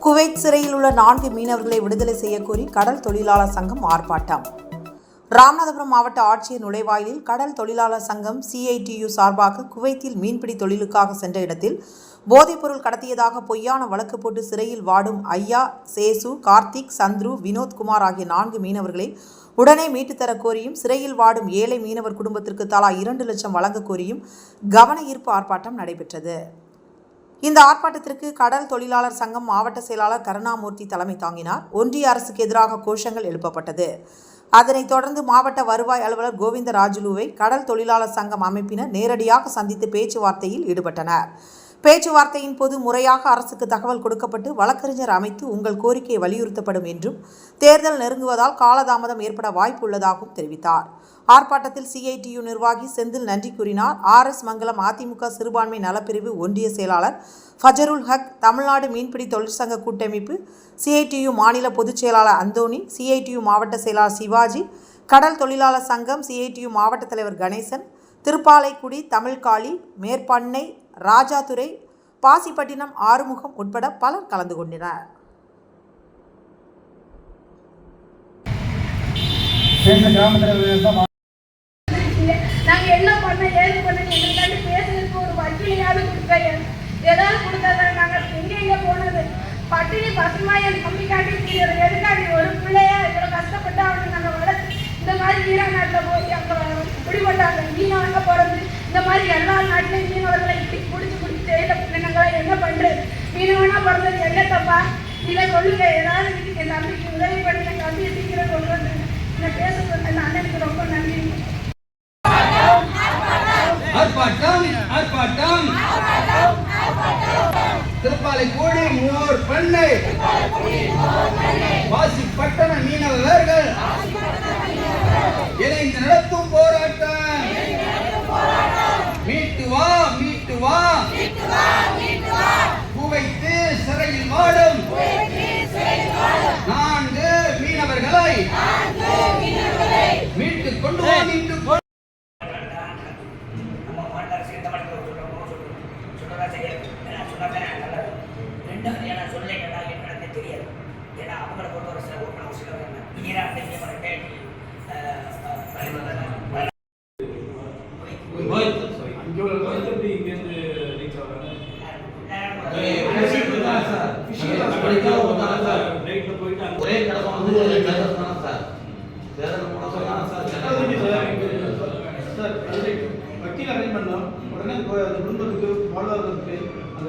Kuwait சிறையில் உள்ள நான்கு மீனவர்களை விடுதலை செய்யக்கோரி கடல் தொழிலாளர் சங்கம் ஆர்ப்பாட்டம். ராமநாதபுரம் மாவட்ட ஆட்சியர் நுழைவாயிலில் கடல் தொழிலாளர் சங்கம் சிஐடியு சார்பாக குவைத்தில் மீன்பிடி தொழிலுக்காக சென்ற இடத்தில் போதைப்பொருள் கடத்தியதாக பொய்யான வழக்கு போட்டு சிறையில் வாடும் ஐயா சேசு கார்த்திக் சந்துரு வினோத்குமார் ஆகிய நான்கு மீனவர்களை உடனே மீட்டுத் தரக் கோரியும் சிறையில் வாடும் ஏழை மீனவர் குடும்பத்திற்கு தலா இரண்டு லட்சம் வழங்கக் கோரியும் கவன ஈர்ப்பு ஆர்ப்பாட்டம் நடைபெற்றது. இந்த ஆர்ப்பாட்டத்திற்கு கடல் தொழிலாளர் சங்கம் மாவட்ட செயலாளர் கருணாமூர்த்தி தலைமை தாங்கினார். ஒன்றிய அரசுக்கு எதிராக கோஷங்கள் எழுப்பப்பட்டது. அதனைத் தொடர்ந்து மாவட்ட வருவாய் அலுவலர் கோவிந்த ராஜுலுவை கடல் தொழிலாளர் சங்கம் அமைப்பினர் நேரடியாக சந்தித்து பேச்சுவார்த்தையில் ஈடுபட்டனர். பேச்சுவார்த்தையின் போது முறையாக அரசுக்கு தகவல் கொடுக்கப்பட்டு வழக்கறிஞர் அமைத்து உங்கள் கோரிக்கை வலியுறுத்தப்படும் என்றும் தேர்தல் நெருங்குவதால் காலதாமதம் ஏற்பட வாய்ப்பு உள்ளதாகவும் தெரிவித்தார். ஆர்ப்பாட்டத்தில் சிஐடியு நிர்வாகி செந்தில் நன்றி கூறினார். ஆர் எஸ் மங்கலம் அதிமுக சிறுபான்மை நலப்பிரிவு ஒன்றிய செயலாளர் ஃபஜருல் ஹக் தமிழ்நாடு மீன்பிடி தொழிற்சங்க கூட்டமைப்பு சிஐடியு மாநில பொதுச் செயலாளர் அந்தோணி சிஐடியு மாவட்ட செயலாளர் சிவாஜி கடல் தொழிலாளர் சங்கம் சிஐடியு மாவட்ட தலைவர் கணேசன் திருப்பாலைக்குடி தமிழ்காளி மேற்பண்ணை ராஜாதுரை பாசிப்பட்டினம் ஆறுமுகம் உட்பட பலர் கலந்து கொண்டனர். சேர்ந்த கிராமத்தில் தான் நாங்க என்ன பண்ண ஏது பண்ண எங்களுக்காண்டி பேசுறதுக்கு ஒரு வக்கீலையாவது கொடுக்க ஏதாவது கொடுத்தா நாங்க எங்க எங்க போனது? பட்டினி பசுமா என் தம்பிக்காண்டி தீர எதுக்காண்டி ஒரு பிள்ளைய இவ்வளவு கஷ்டப்பட்டு அவனை வளர்த்து இந்த மாதிரி ஈரா நாட்டில் போய் அங்க பிடிபட்டாங்க மீனவங்க பிறந்து இந்த மாதிரி எல்லா நாட்டிலையும் இதை சொல்லுங்க ஏதாவது இதுக்கு என் தம்பிக்கு உதவி பண்ணி என் தம்பியை சீக்கிரம் கொண்டு வந்து என்ன பேச சொன்ன அந்த அண்ணனுக்கு ரொம்ப நன்றி. ஆர்ப்பாட்டம் ஆர்ப்பாட்டம். திருப்பாலை கூடி மூவர் பண்ணை. வாசி பட்டண மீனவர்கள். ஏன்னா அவங்கள பொறுத்தவரை சில ஒரு ஒரு சிலர் என்ன ஈரான் செய்யப்பட்ட ஒரே கடமை வந்து கலர் தானே சார் வேற மூலம் சார் வக்கீல் அரேஞ்ச் பண்ணோம் உடனே குடும்பத்துக்கு வாழ்வாதாரத்துக்கு அந்த